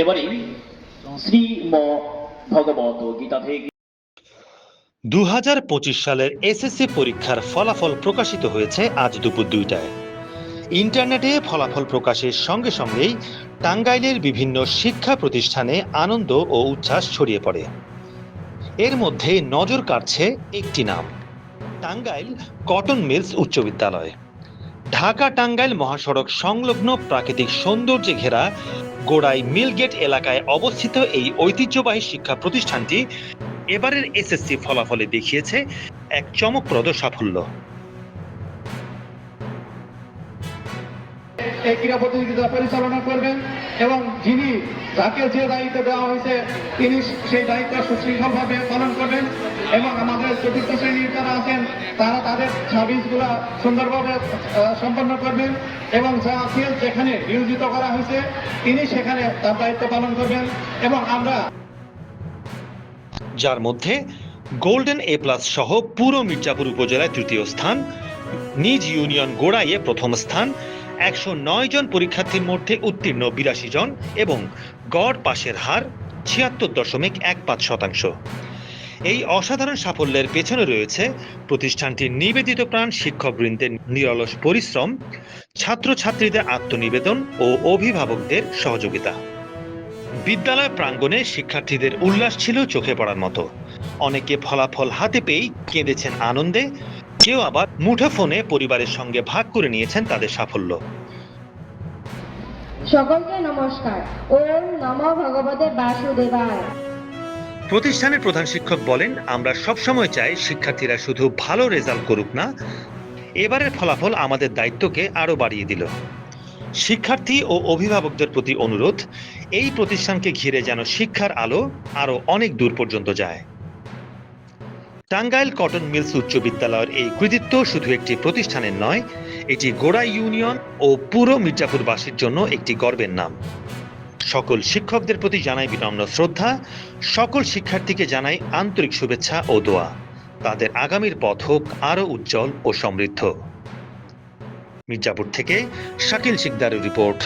এবারে শ্রীম ভগবত গীতা থেকে দু সালের এসএসসি পরীক্ষার ফলাফল প্রকাশিত হয়েছে আজ দুপুর দুইটায়। ইন্টারনেটে ফলাফল প্রকাশের সঙ্গে সঙ্গেই টাঙ্গাইলের বিভিন্ন শিক্ষা প্রতিষ্ঠানে আনন্দ ও উচ্ছ্বাস ছড়িয়ে পড়ে। এর মধ্যে নজর কাড়ছে একটি নাম, টাঙ্গাইল কটন মিলস উচ্চ বিদ্যালয়। ঢাকা টাঙ্গাইল মহাসড়ক সংলগ্ন প্রাকৃতিক সৌন্দর্যে ঘেরা গোড়াই মিলগেট এলাকায় অবস্থিত এই ঐতিহ্যবাহী শিক্ষা প্রতিষ্ঠানটি এবারের এসএসসি ফলাফলে দেখিয়েছে এক চমকপ্রদ সাফল্য। এই ক্রীড়া প্রতিযোগিতা পরিচালনা করবেন এবং যিনি যাকে যে দায়িত্ব দেওয়া হয়েছে, তিনি সেই দায়িত্ব সুশৃঙ্খলভাবে পালন করবেন এবং আমাদের চতুর্থ শ্রেণির যারা আছেন, তারা তাদের সার্ভিসগুলো সুন্দরভাবে সম্পন্ন করবেন এবং যাকে যেখানে নিয়োজিত করা হয়েছে, তিনি সেখানে তার দায়িত্ব পালন করবেন এবং আমরা যার মধ্যে গোল্ডেন এ প্লাস সহ পুরো মির্জাপুর উপজেলায় তৃতীয় স্থান, নিজ ইউনিয়ন গোড়াইয়ে প্রথম স্থান একশো নয় জন পরীক্ষার্থীর মধ্যে উত্তীর্ণ বিরাশি জন এবং গড় পাশের হার ছিয়াত্তর দশমিক এক পাঁচ শতাংশ। এই অসাধারণ সাফল্যের পেছনে রয়েছে প্রতিষ্ঠানটির নিবেদিত প্রাণ শিক্ষকবৃন্দের নিরলস পরিশ্রম, ছাত্রছাত্রীদের আত্মনিবেদন ও অভিভাবকদের সহযোগিতা। বিদ্যালয় প্রাঙ্গণে শিক্ষার্থীদের উল্লাস ছিল চোখে পড়ার মতো। অনেকে ফলাফল হাতে পেয়েই কেঁদেছেন আনন্দে কেউ আবার মুঠোফোনে পরিবারের সঙ্গে ভাগ করে নিয়েছেন তাদের সাফল্য। সকলকে নমস্কার। ওম নম ভগবতে বাসুদেবায়। প্রতিষ্ঠানের প্রধান শিক্ষক বলেন আমরা সবসময় চাই শিক্ষার্থীরা শুধু ভালো রেজাল্ট করুক না এবারের ফলাফল আমাদের দায়িত্বকে আরও বাড়িয়ে দিল। শিক্ষার্থী ও অভিভাবকদের প্রতি অনুরোধ এই প্রতিষ্ঠানকে ঘিরে যেন শিক্ষার আলো আরও অনেক দূর পর্যন্ত যায়। টাঙ্গাইল কটন মিলস উচ্চ বিদ্যালয়ের এই কৃতিত্ব শুধু একটি প্রতিষ্ঠানের নয়, এটি গোড়া ইউনিয়ন ও পুরো মির্জাপুরবাসীর জন্য একটি গর্বের নাম। সকল শিক্ষকদের প্রতি জানাই বিনম্র শ্রদ্ধা, সকল শিক্ষার্থীকে জানাই আন্তরিক শুভেচ্ছা ও দোয়া। তাদের আগামীর পথ হোক আরও উজ্জ্বল ও সমৃদ্ধ। মির্জাপুর থেকে শাকিল শিকদারের রিপোর্ট।